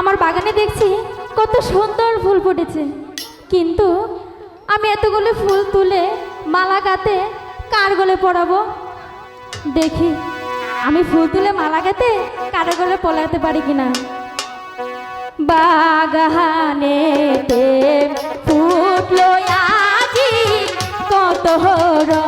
আমার বাগানে দেখছি কত সুন্দর ফুল ফুটেছে। কিন্তু আমি এতগুলো ফুল তুলে মালা গাতে কার গলে পড়াবো দেখি, আমি ফুল তুলে মালা গাতে কার গলে পলাতে পারি কিনা? বাগানেতে ফুটলো আজি, কত রঙে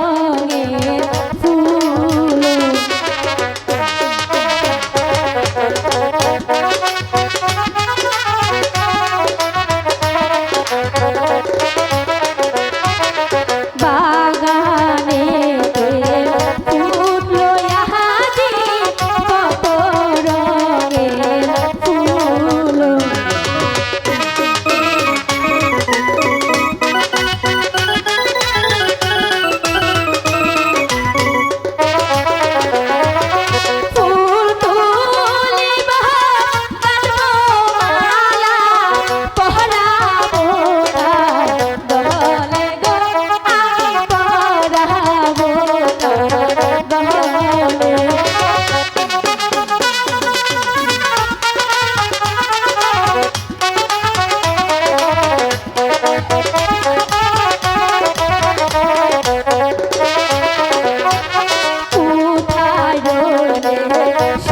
Bye.